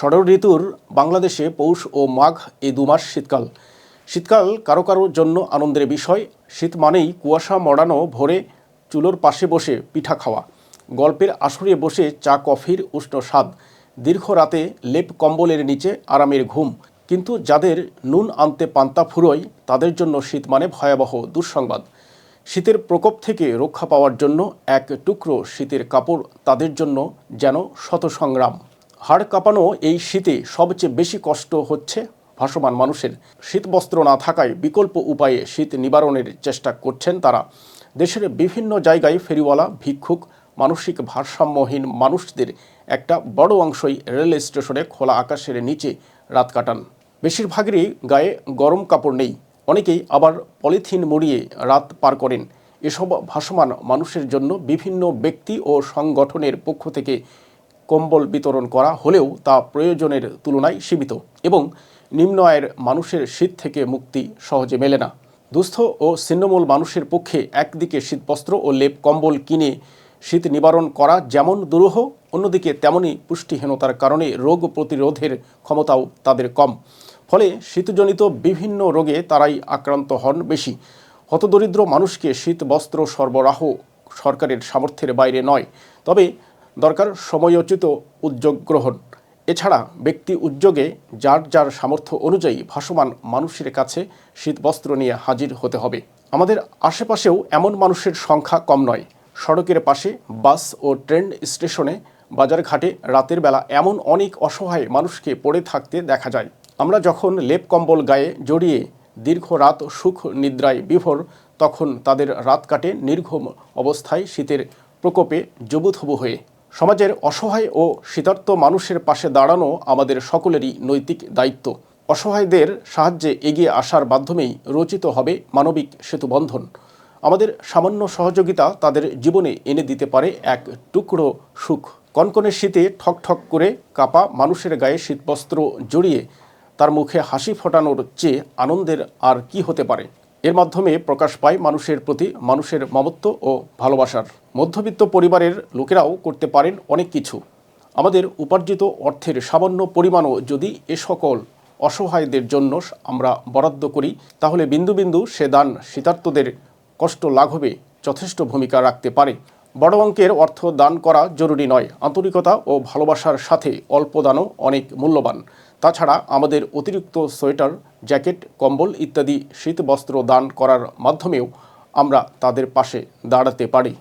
ষড় ঋতুর বাংলাদেশে পৌষ ও মাঘ এই দুমাস শীতকাল। শীতকাল কারও কারও জন্য আনন্দের বিষয়। শীত মানেই কুয়াশা, মড়ানো, ভোরে চুলোর পাশে বসে পিঠা খাওয়া। গল্পের আসরে বসে চা, কফির উষ্ণ স্বাদ। দীর্ঘ রাতে লেপ কম্বলের নিচে আরামের ঘুম। কিন্তু যাদের নুন আনতে পান্তা ফুরোয়, তাদের জন্য শীত মানে ভয়াবহ দুঃসংবাদ। শীতের প্রকোপ থেকে রক্ষা পাওয়ার জন্য এক টুকরো শীতের কাপড় তাদের জন্য যেন শত সংগ্রাম হাড় কাঁপানো এই শীতে সবচেয়ে বেশি কষ্ট হচ্ছে ভাসমান মানুষের। শীতবস্ত্র না থাকায় বিকল্প উপায়ে শীত নিবারণের চেষ্টা করছেন তারা। দেশের বিভিন্ন জায়গায় ফেরিওয়ালা, ভিক্ষুক, মানসিক ভারসাম্যহীন মানুষদের একটা বড় অংশই রেল স্টেশনে খোলা আকাশের নিচে রাত কাটান। বেশিরভাগেরই গায়ে গরম কাপড় নেই। অনেকেই আবার পলিথিন মুড়িয়ে রাত পার করেন। এসব ভাসমান মানুষের জন্য বিভিন্ন ব্যক্তি ও সংগঠনের পক্ষ থেকে কম্বল বিতরণ করা হলেও তা প্রয়োজনের তুলনায় সীমিত এবং নিম্ন আয়ের মানুষের শীত থেকে মুক্তি সহজে মেলে না। দুস্থ ও ছিন্নমূল মানুষের পক্ষে একদিকে শীতবস্ত্র ও লেপ কম্বল কিনে শীত নিবারণ করা যেমন দুরূহ, অন্যদিকে তেমনই পুষ্টিহীনতার কারণে রোগ প্রতিরোধের ক্ষমতাও তাদের কম। ফলে শীতজনিত বিভিন্ন রোগে তারাই আক্রান্ত হন বেশি। হতদরিদ্র মানুষকে শীত বস্ত্র সরবরাহ সরকারের সামর্থ্যের বাইরে নয়। তবে দরকার সময়োচিত উদ্যোগ গ্রহণ। এছাড়া ব্যক্তি উদ্যোগে যার যার সামর্থ্য অনুযায়ী ভাসমান মানুষের কাছে শীতবস্ত্র নিয়ে হাজির হতে হবে। আমাদের আশেপাশেও এমন মানুষের সংখ্যা কম নয়। সড়কের পাশে বাস ও ট্রেন স্টেশনে, বাজারঘাটে রাতের বেলা এমন অনেক অসহায় মানুষকে পড়ে থাকতে দেখা যায়। আমরা যখন লেপ কম্বল গায়ে জড়িয়ে দীর্ঘ রাত সুখ নিদ্রায় বিভোর, তখন তাদের রাত কাটে নির্ঘুম অবস্থায় শীতের প্রকোপে জবুথবু হয়ে। সমাজের অসহায় ও শীতার্ত মানুষের পাশে দাঁড়ানো আমাদের সকলেরই নৈতিক দায়িত্ব। অসহায়দের সাহায্যে এগিয়ে আসার মাধ্যমেই রচিত হবে মানবিক সেতুবন্ধন আমাদের সামান্য সহযোগিতা তাদের জীবনে এনে দিতে পারে এক টুকরো সুখ। কনকনে শীতে ঠক ঠক করে কাপা মানুষের গায়ে শীতবস্ত্র জড়িয়ে তার মুখে হাসি ফোটানোর চেয়ে আনন্দের আর কি হতে পারে? এর মাধ্যমে প্রকাশ পায় মানুষের প্রতি, মানুষের মমত্ব ও ভালোবাসার। মধ্যবিত্ত পরিবারের লোকেরাও করতে পারেন অনেক কিছু। আমাদের উপার্জিত অর্থের সামান্য পরিমাণও যদি এ সকল অসহায়দের জন্য আমরা বরাদ্দ করি, তাহলে বিন্দু বিন্দু সে দান শীতার্তদের কষ্ট লাঘবে যথেষ্ট ভূমিকা রাখতে পারে। বড় অঙ্কের অর্থ দান করা জরুরি নয়। আন্তরিকতা ও ভালোবাসার সাথে অল্প দানও অনেক মূল্যবান। তাছাড়া আমাদের অতিরিক্ত সোয়েটার, জ্যাকেট, কম্বল ইত্যাদি শীত বস্ত্র দান করার মাধ্যমেও আমরা তাদের পাশে দাঁড়াতে পারি।